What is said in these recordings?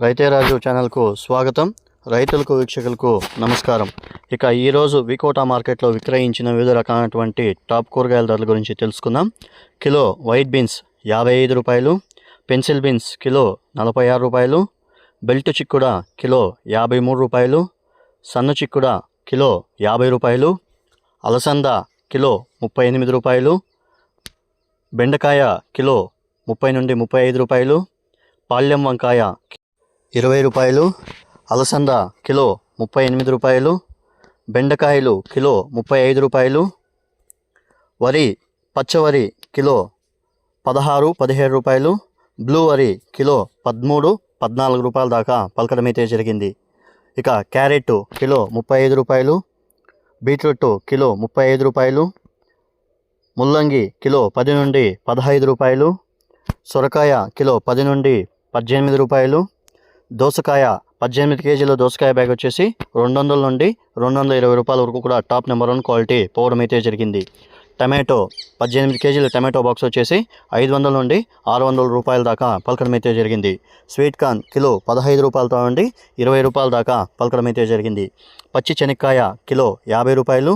రైతే రాజు ఛానల్కు స్వాగతం. రైతులకు వీక్షకులకు నమస్కారం. ఇక ఈరోజు వికోటా మార్కెట్లో విక్రయించిన వివిధ రకాలైనటువంటి టాప్ కూరగాయల ధరల గురించి తెలుసుకుందాం. కిలో వైట్ బీన్స్ యాభై ఐదు రూపాయలు పెన్సిల్ బీన్స్ కిలో నలభై ఆరు రూపాయలు బెల్ట్ చిక్కుడ కిలో యాభై మూడు రూపాయలు సన్న చిక్కుడ కిలో యాభై రూపాయలు అలసంద కిలో ముప్పై ఎనిమిది రూపాయలు బెండకాయ కిలో ముప్పై నుండి ముప్పై ఐదు రూపాయలు పాళ్యం వంకాయ ఇరవై రూపాయలు. అలసంద కిలో ముప్పై ఎనిమిది రూపాయలు. బెండకాయలు కిలో ముప్పై ఐదు రూపాయలు. వరి పచ్చవరి కిలో పదహారు పదిహేడు రూపాయలు. బ్లూ వరి కిలో పదమూడు పద్నాలుగు రూపాయల దాకా పలకడమైతే జరిగింది. ఇక క్యారెట్ కిలో ముప్పై ఐదు రూపాయలు. బీట్రూట్ కిలో ముప్పై ఐదు రూపాయలు. ముల్లంగి కిలో పది నుండి పదహైదు రూపాయలు. సొరకాయ కిలో పది నుండి పద్దెనిమిది రూపాయలు. దోసకాయ పద్దెనిమిది కేజీల దోసకాయ బ్యాగ్ వచ్చేసి రెండు వందల నుండి రెండు వందల ఇరవై రూపాయల వరకు కూడా టాప్ నెంబర్ వన్ క్వాలిటీ పోవడం అయితే జరిగింది. టమాటో పద్దెనిమిది కేజీల టమాటో బాక్స్ వచ్చేసి ఐదు వందల నుండి ఆరు వందల రూపాయల దాకా పలకడం అయితే జరిగింది. స్వీట్ కార్న్ కిలో పదహైదు రూపాయలతో నుండి ఇరవై రూపాయల దాకా పలకడం అయితే జరిగింది. పచ్చి శనక్కాయ కిలో యాభై రూపాయలు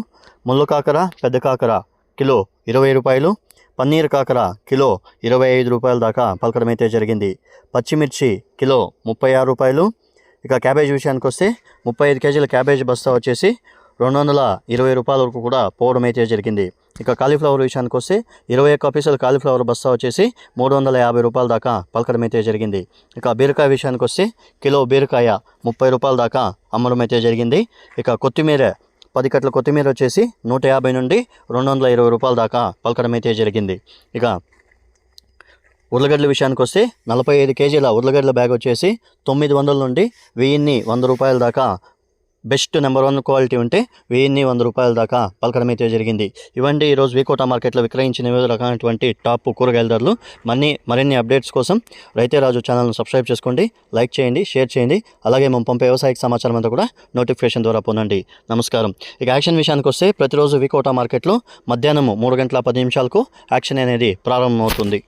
ముళ్ళు కాకర పెద్ద కాకర కిలో ఇరవై రూపాయలు పన్నీర్ కాకర కిలో ఇరవై ఐదు రూపాయల దాకా పలకడం అయితే జరిగింది. పచ్చిమిర్చి కిలో ముప్పై ఆరు రూపాయలు. ఇక క్యాబేజ్ విషయానికి వస్తే ముప్పై ఐదు కేజీల క్యాబేజ్ బస్తా వచ్చేసి రెండు వందల ఇరవై రూపాయల వరకు కూడా పోవడం అయితే జరిగింది. ఇక కాలీఫ్లవర్ విషయానికి వస్తే ఇరవై ఒక్క పీసుల కాలీఫ్లవర్ బస్తా వచ్చేసి మూడు వందల యాభై రూపాయల దాకా పలకడం అయితే జరిగింది. ఇక బీరకాయ విషయానికి వస్తే కిలో బీరకాయ ముప్పై రూపాయల దాకా అమ్మడం అయితే జరిగింది. ఇక కొత్తిమీర పది కట్ల కొత్తిమీర వచ్చేసి నూట యాభై నుండి రెండు వందల ఇరవై రూపాయల దాకా పలకడం అయితే జరిగింది. ఇక ఉర్లగడ్డల విషయానికి వస్తే నలభై ఐదు కేజీల ఉర్లగడ్డల బ్యాగ్ వచ్చేసి తొమ్మిది వందల నుండి వెయ్యిన్ని వంద రూపాయల దాకా బెస్ట్ నెంబర్ వన్ క్వాలిటీ ఉంటే వెయ్యిన్ని వంద రూపాయల దాకా పలకడం అయితే జరిగింది. ఇవండి ఈరోజు వికోటా మార్కెట్లో విక్రయించిన వివిధ రకాలైనటువంటి టాప్ కూరగాయల ధరలు. మన్ని మరిన్ని అప్డేట్స్ కోసం రైతే రాజు ఛానల్ను సబ్స్క్రైబ్ చేసుకోండి లైక్ చేయండి షేర్ చేయండి. అలాగే మేము పంపే వ్యవసాయక సమాచారం అంతా కూడా నోటిఫికేషన్ ద్వారా పొందండి. నమస్కారం. ఇక యాక్షన్ విషయానికి వస్తే ప్రతిరోజు వికోటా మార్కెట్లో మధ్యాహ్నం మూడు గంటల పది నిమిషాలకు యాక్షన్ అనేది ప్రారంభమవుతుంది.